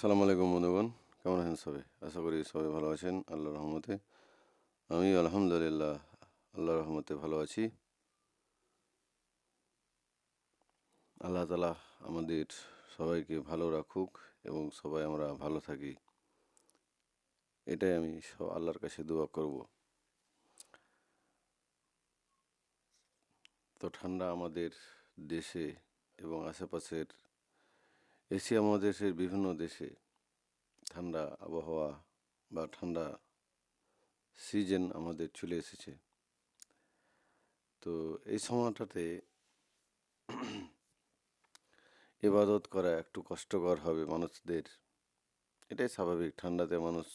আসসালামু আলাইকুম বন্ধুগণ, কেমন আছেন সবাই? আশা করি সবাই ভালো আছেন আল্লাহ রহমতে। আমি আলহামদুলিল্লাহ, আল্লাহর রহমতে ভালো আছি। আল্লাহ তালা আমাদের সবাইকে ভালো রাখুক এবং সবাই আমরা ভালো থাকি। এটাই আমি সব আল্লাহর কাছে দোয়া করব। তো ঠান্ডা আমাদের দেশে এবং আশেপাশের এশিয়া মহাদেশের বিভিন্ন দেশে ঠান্ডা আবহাওয়া বা ঠান্ডা সিজন আমাদের চলে এসেছে। তো এই সময়টাতে ইবাদত করা একটু কষ্টকর হবে মানুষদের। এটাই স্বাভাবিক, ঠান্ডাতে মানুষ,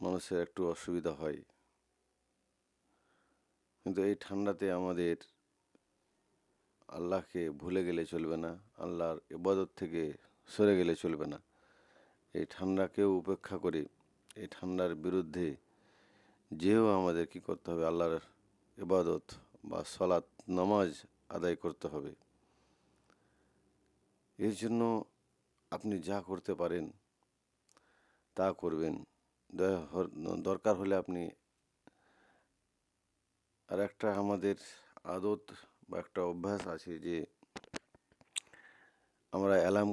মানুষের একটু অসুবিধা হয়। কিন্তু এই ঠান্ডাতে আমাদের আল্লাহকে ভুলে গেলে চলবে না, আল্লাহর ইবাদত থেকে সরে গেলে চলবে না। এই ঠান্ডাকেও উপেক্ষা করে, এই ঠান্ডার বিরুদ্ধে যেও আমাদের কি করতে হবে? আল্লাহর ইবাদত বা সলাৎ নামাজ আদায় করতে হবে। এর জন্য আপনি যা করতে পারেন, তা করবেন। দরকার হলে আপনি আর একটা আমাদের আদত একটা অভ্যাস আছে যে আমরা অ্যালার্ম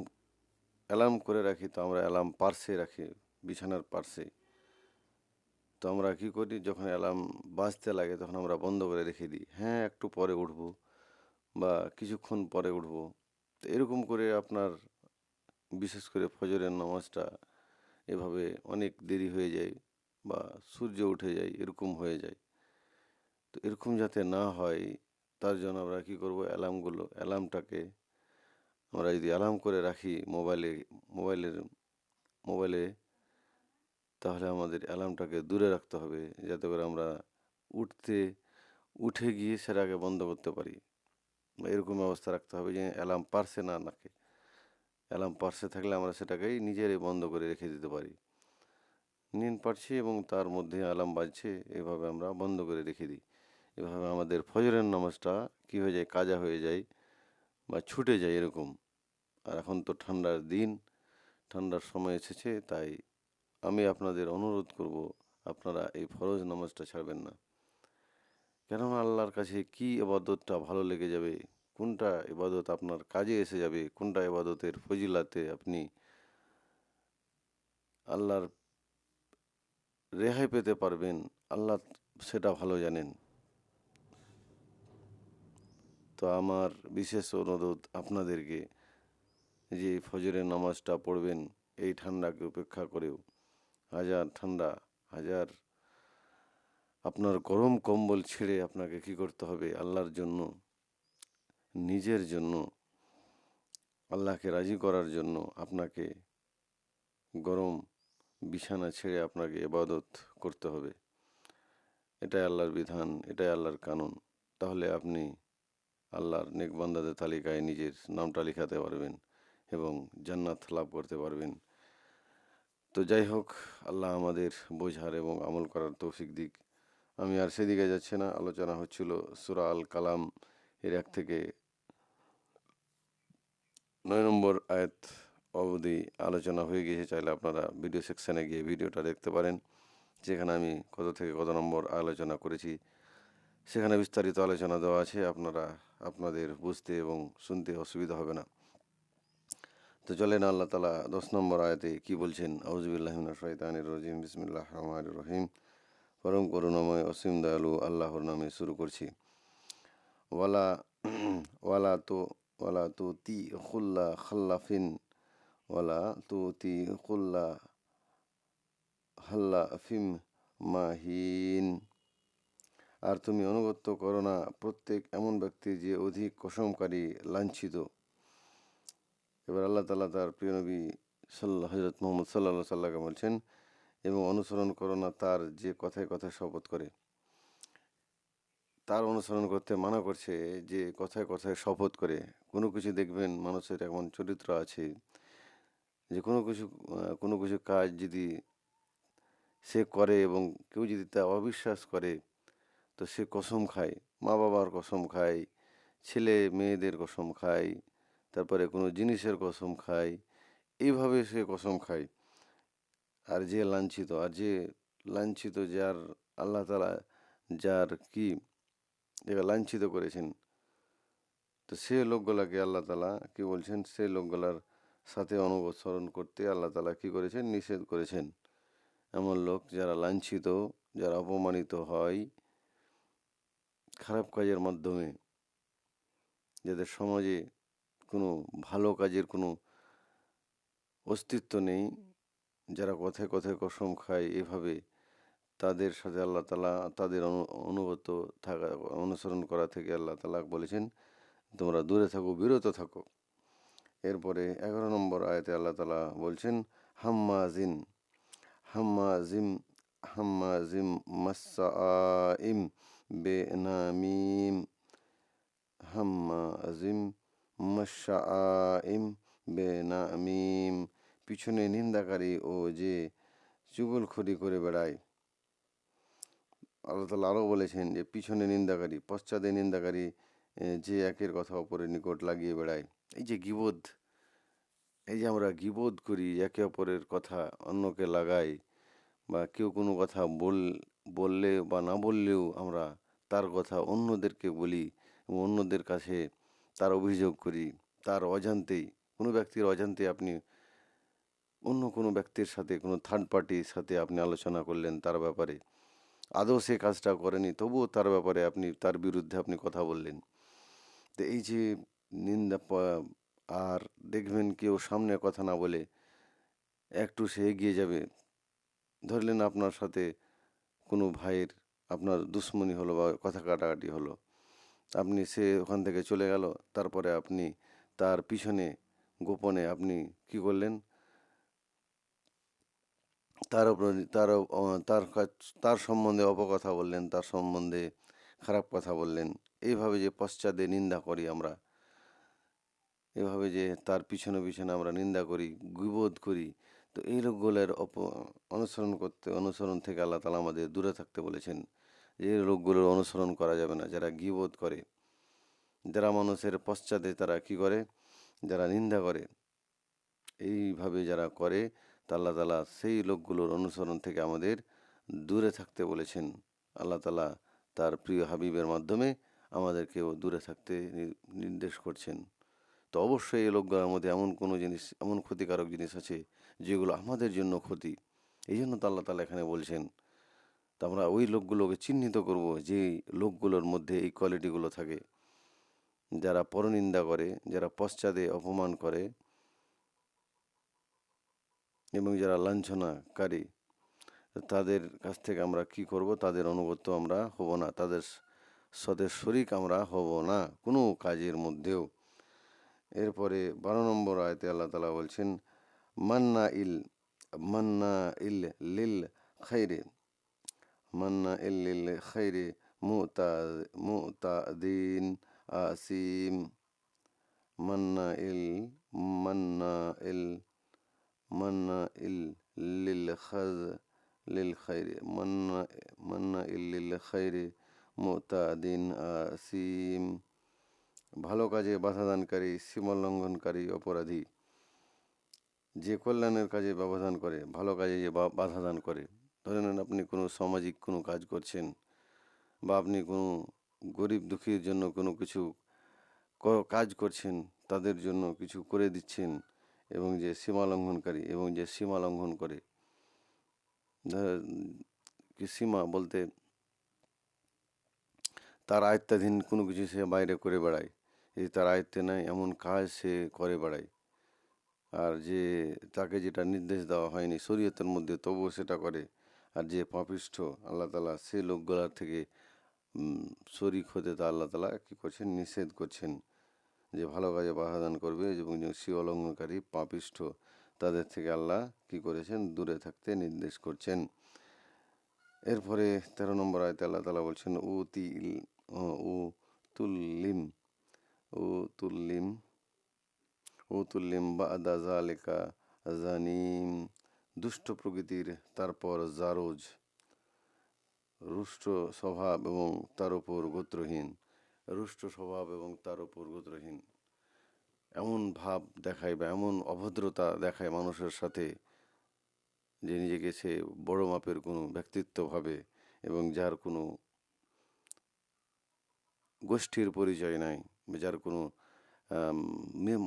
অ্যালার্ম করে রাখি, তো আমরা অ্যালার্ম পার্সে রাখি, বিছানার পার্সে তো আমরা কী করি, যখন অ্যালার্ম বাঁচতে লাগে, তখন আমরা বন্ধ করে রেখে দিই। হ্যাঁ একটু পরে উঠব বা কিছুক্ষণ পরে উঠব। তো এরকম করে আপনার, বিশেষ করে ফজরের নামাজটা এভাবে অনেক দেরি হয়ে যায় বা সূর্য উঠে যায়, এরকম হয়ে যায়। তো এরকম যাতে না হয় তার জন্য আমরা কী করব? অ্যালার্মগুলো, অ্যালার্মটাকে আমরা যদি অ্যালার্ম করে রাখি মোবাইলে, মোবাইলের, মোবাইলে, তাহলে আমাদের অ্যালার্মটাকে দূরে রাখতে হবে, যাতে করে আমরা উঠতে, উঠে গিয়ে সেটাকে বন্ধ করতে পারি। বা এরকম ব্যবস্থা রাখতে হবে যে অ্যালার্ম পার্সে না রাখে অ্যালার্ম পার্সে থাকলে আমরা সেটাকেই নিজেরাই বন্ধ করে রেখে দিতে পারি। নিন পারছি এবং তার মধ্যে অ্যালার্ম বাজছে, এভাবে আমরা বন্ধ করে রেখে দিই। এভাবে আমাদের ফজরের নামাজটা কী হয়ে যায়, কাজা হয়ে যায় বা ছুটে যায় এরকম। আর এখন তো ঠান্ডার দিন, ঠান্ডার সময় এসেছে, তাই আমি আপনাদের অনুরোধ করব, আপনারা এই ফরজ নামাজটা ছাড়বেন না। কেননা আল্লাহর কাছে কি এবাদতটা ভালো লেগে যাবে, কোনটা এবাদত আপনার কাজে এসে যাবে, কোনটা এবাদতের ফজিলাতে আপনি আল্লাহর রেহাই পেতে পারবেন, আল্লাহ সেটা ভালো জানেন। তো আমার বিশেষ অনুরোধ আপনাদেরকে যে ফজরের নামাজটা পড়বেন, এই ঠান্ডাকে উপেক্ষা করেও। হাজার ঠান্ডা, হাজার আপনার গরম কম্বল ছেড়ে আপনাকে কি করতে হবে? আল্লাহর জন্য, নিজের জন্য, আল্লাহকে রাজি করার জন্য আপনাকে গরম বিছানা ছেড়ে আপনাকে এবাদত করতে হবে। এটাই আল্লাহর বিধান, এটাই আল্লাহর কানুন। তাহলে আপনি আল্লাহর নেকবান্দাদের তালিকায় নিজের নামটা লিখাতে পারবেন এবং জান্নাত লাভ করতে পারবেন। তো যাই হোক, আল্লাহ আমাদের বোঝার এবং আমল করার তৌফিক দিক। আমি আর সেদিকে যাচ্ছি না। আলোচনা হচ্ছিল সুরা আল কালাম এর এক থেকে নয় নম্বর আয়াত অবধি আলোচনা হয়ে গিয়েছে। চাইলে আপনারা ভিডিও সেকশানে গিয়ে ভিডিওটা দেখতে পারেন, যেখানে আমি কত থেকে কত নম্বর আলোচনা করেছি। সেখানে বিস্তারিত আলোচনা দেওয়া আছে, আপনারা, আপনাদের বুঝতে এবং শুনতে অসুবিধা হবে না। তো চলেন, আল্লাহ তালা দশ নম্বর আয়াতে কি বলছেন? আউজবিল্লাহিমিন শৈতানির রজিম বিসমিল্লাহ রহমান রহিম। পরম করুণাময়, অসীম দয়ালু আল্লাহর নামে শুরু করছি। ওয়ালা ওয়ালা তো, ওয়ালা তু তি খুল্লা খাল্লাফিন, ওয়ালা তু তি খুল্লা হাল্লা ফিম মাহিন। আর তুমি অনুগত্য করো না, প্রত্যেক এমন ব্যক্তি যে অধিক কসমকারী লাঞ্ছিত। এবার আল্লাহ তালা তার প্রিয় নবী সাল্লাহ হজরত মোহাম্মদ সাল্লা সাল্লাহকে বলছেন, এবং অনুসরণ করো না তার যে কথায় কথায় শপথ করে। তার অনুসরণ করতে মানা করছে যে কথায় কথায় শপথ করে। কোনো কিছু দেখবেন মানুষের এমন চরিত্র আছে। যে কোনো কিছু কোনো কিছু কাজ যদি সে করে এবং কেউ যদি তা অবিশ্বাস করে তো সে কসম খায়। মা বাবার কসম খায়, ছেলে মেয়েদের কসম খায়, তারপরে কোনো জিনিসের কসম খায় এইভাবে সে কসম খায়। আর যে লাঞ্ছিত, আর যে লাঞ্ছিত যার আল্লাহ তালা যার কি লাঞ্ছিত করেছেন। তো সে লোকগুলাকে আল্লাহ তালা কি বলছেন? সে লোকগুলার সাথে অনুসরণ করতে আল্লাহ তালা কি করেছেন? নিষেধ করেছেন। এমন লোক যারা লাঞ্ছিত, যারা অপমানিত হয় খারাপ কাজের মাধ্যমে যাদের সমাজে কোনো ভালো কাজের কোনো অস্তিত্ব নেই, যারা কথায় কথায় কসম খায় এভাবে তাদের সাথে আল্লাহ তালা, তাদের অনুগত থাকা, অনুসরণ করা থেকে আল্লাহ তালা বলেছেন, তোমরা দূরে থাকো, বিরত থাকো। এরপরে এগারো নম্বর আয়তে আল্লাহ তালা বলছেন, হাম্মাজিন, হাম্মাজিম হাম্মাজিম মাসাইম বেনামিম হাম্মাজিম মাসাইম বেনামিম পিছনে নিন্দাকারী ও যে চুগলখড়ি করে বেড়ায়। আল্লাহ তালা আরও বলেছেন যে, পিছনে নিন্দাকারী পশ্চাদে নিন্দাকারী যে একের কথা অপরের নিকট লাগিয়ে বেড়ায়। এই যে গিবোধ, এই যে আমরা গিবোধ করি, একে অপরের কথা অন্যকে লাগাই, বা কেউ কোনো কথা বল বললে বা না বললেও আমরা তার কথা অন্যদেরকে বলি এবং অন্যদের কাছে তার অভিযোগ করি, তার অজান্তেই, কোনো ব্যক্তির অজান্তে আপনি অন্য কোনো ব্যক্তির সাথে, কোনো থার্ড পার্টির সাথে আপনি আলোচনা করলেন তার ব্যাপারে। আদৌ সে কাজটা করেনি, তবুও তার ব্যাপারে আপনি, তার বিরুদ্ধে আপনি কথা বললেন। তো এই যে নিন্দা আর দেখবেন কেউ সামনে কথা না বলে একটু সে এগিয়ে যাবে। ধরলেন আপনার সাথে কোনো ভাইয়ের আপনার দুশ্মনী হলো বা কথা কাটাকাটি হলো। আপনি সে ওখান থেকে চলে গেল, তারপরে আপনি তার পিছনে, গোপনে আপনি কি করলেন? তার উপর তার তার তার সম্বন্ধে অপকথা বললেন, তার সম্বন্ধে খারাপ কথা বললেন। এইভাবে যে পশ্চাদে নিন্দা করি আমরা এভাবে যে তার পিছনে পিছনে আমরা নিন্দা করি, গুবোধ করি তো এই লোকগুলোর অপ, অনুসরণ করতে, অনুসরণ থেকে আল্লাহ তালা আমাদের দূরে থাকতে বলেছেন যে লোকগুলোর অনুসরণ করা যাবে না। যারা গিবোধ করে, যারা মানুষের পশ্চাদে তারা কি করে? যারা নিন্দা করে, এইভাবে যারা করে আল্লাহ তালা সেই লোকগুলোর অনুসরণ থেকে আমাদের দূরে থাকতে বলেছেন। আল্লাহ তালা তার প্রিয় হাবিবের মাধ্যমে আমাদেরকেও দূরে থাকতে নির্দেশ করছেন। তো অবশ্যই এই লোকগুলোর মধ্যে এমন কোনো জিনিস, এমন ক্ষতিকারক জিনিস আছে যেগুলো আমাদের জন্য ক্ষতি। এই জন্য তো আল্লাহ তালা এখানে বলছেন, তো আমরা ওই লোকগুলোকে চিহ্নিত করব যে লোকগুলোর মধ্যে এই কোয়ালিটিগুলো থাকে। যারা পরনিন্দা করে, যারা পশ্চাদে অপমান করে এবং যারা লাঞ্ছনাকারী, তাদের কাছ থেকে আমরা কি করব? তাদের অনুগত আমরা হব না। তাদের সদের শরিক আমরা হব না কোনো কাজের মধ্যেও। এরপরে বারো নম্বর আয়তে আল্লাহ তালা বলছেন মান্না ইল মান্না ইল লিল খাইরে মান্না ইল লিল খাইরে মুতা মুতাদিন আসিম মান্না ইল মান্না ইল মান্না ইল লিল খাজ লিল খাইরে মান্না মান্না ইল লিল খাইরে মুতাদিন আসিম ভালো কাজে বাধা দানকারী সীমা লঙ্ঘনকারী অপরাধী। যে কল্যাণের কাজে ব্যবধান করে, ভালো কাজে যে বাধা দান করে। ধরে নেন আপনি কোনো সামাজিক কোনো কাজ করছেন বা আপনি কোনো গরিব দুঃখীর জন্য কোনো কিছু কাজ করছেন, তাদের জন্য কিছু করে দিচ্ছেন এবং যে সীমা লঙ্ঘনকারী এবং যে সীমা লঙ্ঘন করে। সীমা বলতে তার আয়ত্তাধীন কোনো কিছু সে বাইরে করে বেড়ায়। এই তার আয়ত্তে নেয়, এমন কাজ সে করে বেড়ায়। আর যে তাকে যেটা নির্দেশ দেওয়া হয়নি শরীয়তের মধ্যে তবুও সেটা করে। আর যে পাপিষ্ঠ আল্লাহ তালা সে লোকগুলার থেকে শরিক হতে তা আল্লাহ তালা কী করছেন? নিষেধ করছেন যে ভালো কাজে বাধাদান করবে এবং যে অলঙ্ঘনকারী পাপিষ্ঠ তাদের থেকে আল্লাহ কি করেছেন? দূরে থাকতে নির্দেশ করছেন। এরপরে তেরো নম্বর আয়তে আল্লাহ তালা বলছেন উ তিল উ তুল্লিম উ তুল্লিম উ তুল্লিম বা আদা জালেকা জানিম। দুষ্ট প্রকৃতির তারপর জারোজ। রুষ্ট স্বভাব এবং তার উপর গোত্রহীন। রুষ্ট স্বভাব এবং তার উপর গোত্রহীন। এমন ভাব দেখায় বা এমন অভদ্রতা দেখায় মানুষের সাথে যে নিজেকে সে বড় মাপের কোনো ব্যক্তিত্ব ভাবে এবং যার কোনো গোষ্ঠীর পরিচয় নাই যার কোনো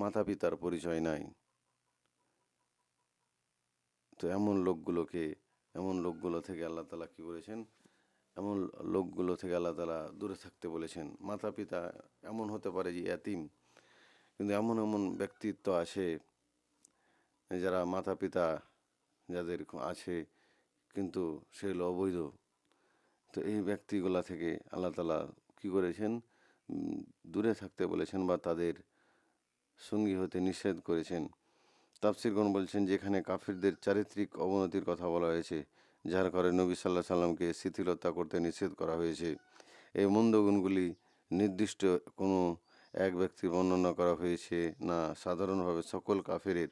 মাতা পিতার পরিচয় নাই। তো এমন লোকগুলোকে, এমন লোকগুলো থেকে আল্লাহ তালা কী করেছেন এমন লোকগুলো থেকে আল্লাহ তালা দূরে থাকতে বলেছেন। মাতা পিতা এমন হতে পারে যে এতিম কিন্তু এমন এমন ব্যক্তিত্ব আছে যারা মাতা পিতা যাদের আছে কিন্তু সেগুলো অবৈধ। তো এই ব্যক্তিগুলা থেকে আল্লাহ তালা কী করেছেন? দূরে থাকতে বলেছেন বা তাদের সঙ্গী হতে নিষেধ করেছেন। তাফসিরগণ বলছেন, যেখানে কাফিরদের চারিত্রিক অবনতির কথা বলা হয়েছে, যার কারণে নবী সাল্লাহ সাল্লামকে শিথিলতা করতে নিষেধ করা হয়েছে। এই মন্দগুণগুলি নির্দিষ্ট কোনো এক ব্যক্তির বর্ণনা করা হয়েছে না। সাধারণভাবে সকল কাফেরের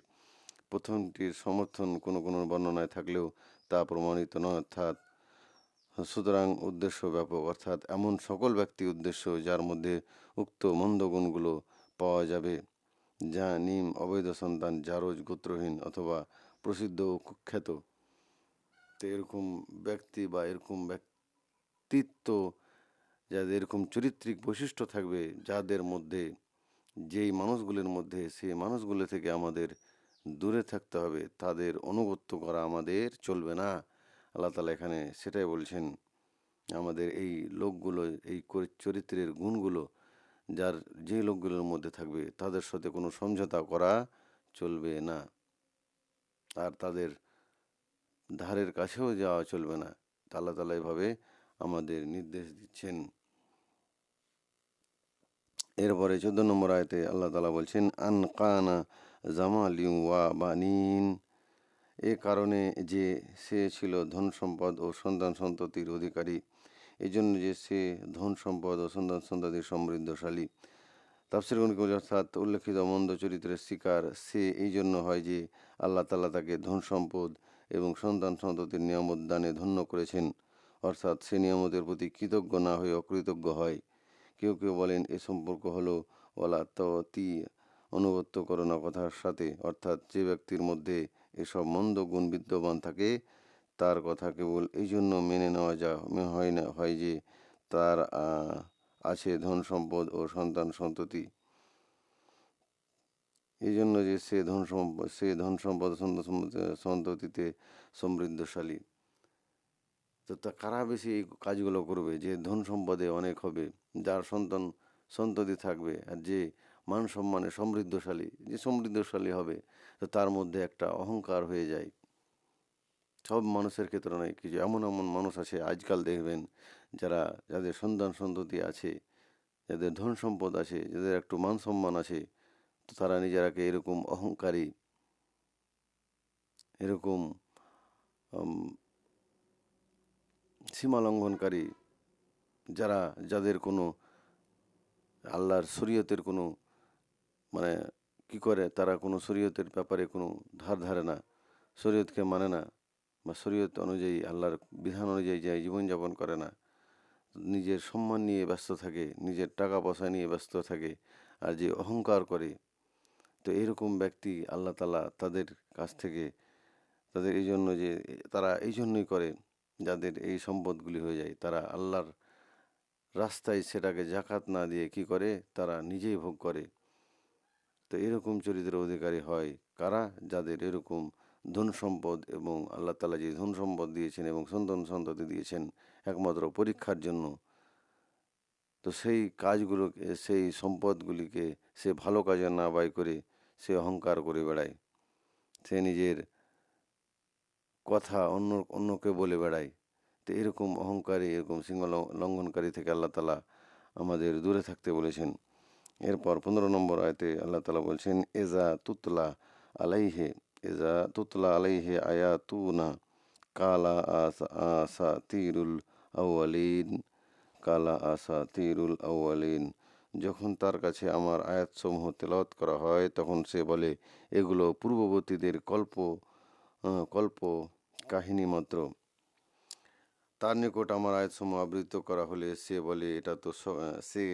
প্রথমটির সমর্থন কোনো কোনো বর্ণনায় থাকলেও তা প্রমাণিত নয়। অর্থাৎ সুতরাং উদ্দেশ্য ব্যাপক, অর্থাৎ এমন সকল ব্যক্তি উদ্দেশ্য যার মধ্যে উক্ত মন্দ গুণগুলো পাওয়া যাবে। যা নিম, অবৈধ সন্তান, জারজ, গোত্রহীন অথবা প্রসিদ্ধ ও কুখ্যাত। তো এরকম ব্যক্তি বা এরকম ব্যক্তিত্ব, যাদের এরকম চরিত্রিক বৈশিষ্ট্য থাকবে, যাদের মধ্যে, যেই মানুষগুলির মধ্যে, সেই মানুষগুলো থেকে আমাদের দূরে থাকতে হবে। তাদের অনুগত্য করা আমাদের চলবে না। আল্লাহ তালা এখানে সেটাই বলছেন, আমাদের এই লোকগুলো, এই চরিত্রের গুণগুলো, যার যে লোকগুলোর মধ্যে থাকবে, তাদের সাথে কোনো সমঝোতা করা চলবে না। আর তাদের ধারের কাছেও যাওয়া চলবে না। আল্লাহ তালা এভাবে আমাদের নির্দেশ দিচ্ছেন। এরপরে চোদ্দ নম্বর আয়তে আল্লাহ তালা বলছেন, আন কানা জামালিউ ওয়া বানিন। এ কারণে যে সে ছিল ধন সম্পদ ও সন্তান সন্ততির অধিকারী এই জন্য যে সে ধন সম্পদ ও সন্তান সন্ততির সমৃদ্ধশালী। তাফসির অর্থাৎ উল্লেখিত মন্দ চরিত্রের শিকার, সে এই জন্য হয় যে আল্লাহ তাল্লাহ তাকে ধন সম্পদ এবং সন্তান সন্ততির নিয়ামত দানে ধন্য করেছেন। অর্থাৎ সে নিয়ামতের প্রতি কৃতজ্ঞ না হয়ে অকৃতজ্ঞ হয়। কেউ কেউ বলেন, এ সম্পর্ক হলো ওলা তি অনুগত্য করোনা কথার সাথে। অর্থাৎ যে ব্যক্তির মধ্যে এসব মন্দ গুণ বিদ্যমান থাকে তার কথা কেবল এই জন্য মেনে নেওয়া যা হয় না, হয় যে তার আছে ধন সম্পদ ও সন্তান সন্ততি। এই জন্য যে সে ধন সম্পদ সে ধন সম্পদ সন্ততিতে সমৃদ্ধশালী। তো তা কারা বেশি এই কাজগুলো করবে? যে ধন সম্পদে অনেক হবে, যার সন্তান সন্ততি থাকবে, আর যে মান সম্মানে সমৃদ্ধশালী, যে সমৃদ্ধশালী হবে, তো তার মধ্যে একটা অহংকার হয়ে যায়। সব মানুষের ক্ষেত্রে নয় কিছু, এমন এমন মানুষ আছে আজকাল দেখবেন, যারা যাদের সন্তান সন্ততি আছে, যাদের ধন সম্পদ আছে, যাদের একটু মান সম্মান আছে, তো তারা নিজেরাকে এরকম অহংকারী, এরকম সীমা লঙ্ঘনকারী যারা, যাদের কোনো আল্লাহর শরীয়তের কোনো মানে কি করে? তারা কোনো শরীয়তের ব্যাপারে কোনো ধার ধারে না। শরীয়তকে মানে না বা শরীয়ত অনুযায়ী, আল্লাহর বিধান অনুযায়ী যায় জীবনযাপন করে না। নিজের সম্মান নিয়ে ব্যস্ত থাকে, নিজের টাকা পয়সা নিয়ে ব্যস্ত থাকে আর যে অহংকার করে। তো এরকম ব্যক্তি আল্লাহ তালা তাদের কাছ থেকে, তাদের এই জন্য যে তারা এই জন্যই করে যাদের এই সম্পদগুলি হয়ে যায়। তারা আল্লাহর রাস্তায় সেটাকে জাকাত না দিয়ে কি করে? তারা নিজেই ভোগ করে। তো এরকম চরিত্রের অধিকারী হয় কারা? যাদের এরকম ধন সম্পদ এবং আল্লাহ তালা যে ধন সম্পদ দিয়েছেন এবং সন্তান সন্ততি দিয়েছেন একমাত্র পরীক্ষার জন্য, তো সেই কাজগুলোকে, সেই সম্পদগুলিকে সে ভালো কাজে না ব্যয় করে সে অহংকার করে বেড়ায়। সে নিজের কথা অন্য, অন্যকে বলে বেড়ায়। তো এরকম অহংকারী, এরকম সিংহ লঙ্ঘনকারী থেকে আল্লাহ তালা আমাদের দূরে থাকতে বলেছেন। এরপর পনেরো নম্বর আয়তে আল্লাহ তালা বলছেন, এজা তুতলা আলাইহে, এজা তুতলা আলাইহে আয়া তু না কালা আসা আসা তিরুল আউয়ালিন, কালা আসা তিরুল আউয়ালিন। যখন তার কাছে আমার আয়াতসমূহ তেলাওয়াত করা হয়, তখন সে বলে, এগুলো পূর্ববর্তীদের কল্প কল্প কাহিনী মাত্র। তার নিকট আমার আয়াতসমূহ আবৃত্ত করা হলে সে বলে, এটা তো সে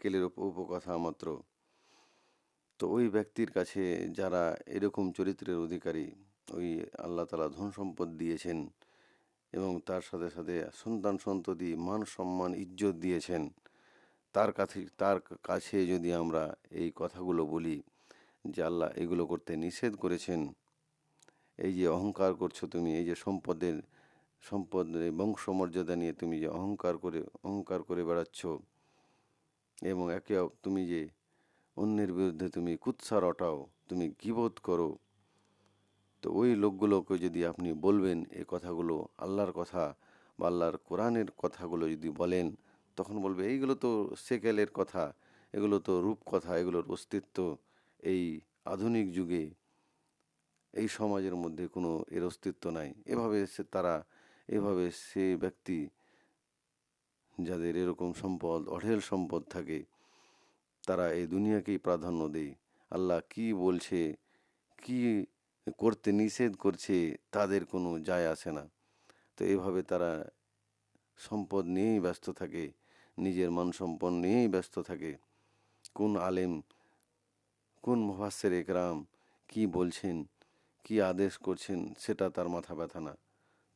কেলের উপকথা মাত্র তো ওই ব্যক্তির কাছে যারা এরকম চরিত্রের অধিকারী, ওই আল্লাহ তালা ধন সম্পদ দিয়েছেন এবং তার সাথে সাথে সন্তান সন্ততি, মান সম্মান, ইজ্জত দিয়েছেন, তার কাছে তার কাছে যদি আমরা এই কথাগুলো বলি যে আল্লাহ এগুলো করতে নিষেধ করেছেন, এই যে অহংকার করছ তুমি, এই যে সম্পদের সম্পদ এই বংশমর্যাদা নিয়ে তুমি যে অহংকার করে অহংকার করে বেড়াচ্ছ এবং একে তুমি যে অন্যের বিরুদ্ধে তুমি কুৎসা রটাও তুমি গিবোধ করো, তো ওই লোকগুলোকে যদি আপনি বলবেন এ কথাগুলো আল্লাহর কথা বা আল্লাহর কোরআনের কথাগুলো যদি বলেন, তখন বলবে, এইগুলো তো সেকেলের কথা, এগুলো তো রূপ কথা, এগুলোর অস্তিত্ব, এই আধুনিক যুগে, এই সমাজের মধ্যে কোনো এর অস্তিত্ব নাই। এভাবে সে, তারা, এভাবে সে ব্যক্তি যাদের এরকম সম্পদ, অঢেল সম্পদ থাকে, তারা এই দুনিয়াকেই প্রাধান্য দেয়। আল্লাহ কি বলছে, কি করতে নিষেধ করছে, তাদের কোনো যায় আসে না। তো এভাবে তারা সম্পদ নিয়েই ব্যস্ত থাকে, নিজের মান সম্পদ নিয়েই ব্যস্ত থাকে। কোন আলেম, কোন মুফাসের একরাম কি বলছেন, কি আদেশ করছেন, সেটা তার মাথা ব্যথা না।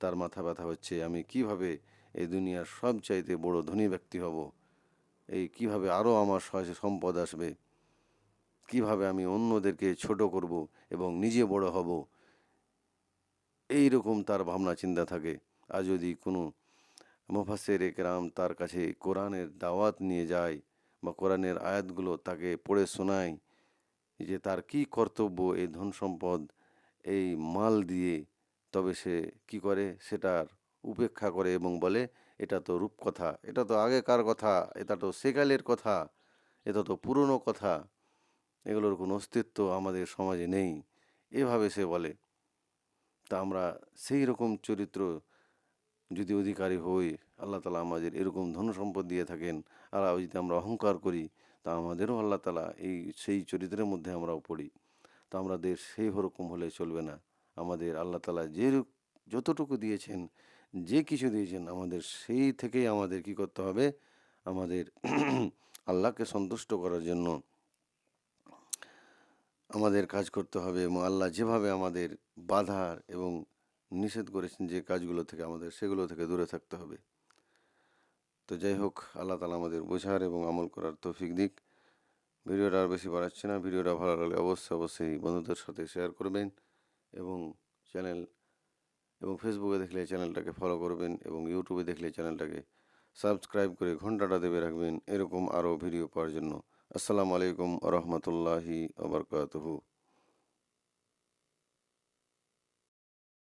তার মাথা ব্যথা হচ্ছে, আমি কীভাবে এই দুনিয়ার সবচাইতে বড় ধনী ব্যক্তি হব। এই কীভাবে আরও আমার সহজে সম্পদ আসবে? কীভাবে আমি অন্যদেরকে ছোট করব এবং নিজে বড় হব? এই রকম তার ভাবনা চিন্তা থাকে। আর যদি কোনো মুফাসের একরাম তার কাছে কোরআনের দাওয়াত নিয়ে যায় বা কোরআনের আয়াতগুলো তাকে পড়ে শোনায় যে তার কি কর্তব্য এই ধন সম্পদ এই মাল দিয়ে, তবে সে কি করে? সেটার উপেক্ষা করে এবং বলে, এটা তো রূপকথা, এটা তো আগেকার কথা, এটা তো সেকালের কথা, এটা তো পুরনো কথা, এগুলোর কোনো অস্তিত্ব আমাদের সমাজে নেই। এভাবে সে বলে। তা আমরা সেই রকম চরিত্র যদি অধিকারী হই, আল্লাহ তালা আমাদের এরকম ধন সম্পদ দিয়ে থাকেন, আর যদি আমরা অহংকার করি, তা আমাদেরও আল্লাহ তালা এই সেই চরিত্রের মধ্যে আমরাও পড়ি। তা আমাদের সেই রকম হলে চলবে না। আমাদের আল্লাহ তালা যে যতটুকু দিয়েছেন যে কিছু দিয়েছেন, আমাদের সেই থেকেই আমাদের কি করতে হবে? আমাদের আল্লাহকে সন্তুষ্ট করার জন্য আমাদের কাজ করতে হবে এবং আল্লাহ যেভাবে আমাদের বাধার এবং নিষেধ করেছেন, যে কাজগুলো থেকে আমাদের সেগুলো থেকে দূরে থাকতে হবে। তো যাই হোক, আল্লাহ তালা আমাদের বোঝার এবং আমল করার তৌফিক দিক। ভিডিওটা আর বেশি বাড়াচ্ছে না। ভিডিওটা ভালো লাগলে অবশ্যই অবশ্যই বন্ধুদের সাথে শেয়ার করবেন এবং চ্যানেল এবং ফেসবুকে দেখলে চ্যানেলটাকে ফলো করবেন এবং ইউটিউবে দেখলে চ্যানেলটাকে সাবস্ক্রাইব করে ঘন্টাটা দেবে রাখবেন। এরকম আরও ভিডিও পাওয়ার জন্য। আসসালামু আলাইকুম রহমতুল্লাহি আবরকাতহু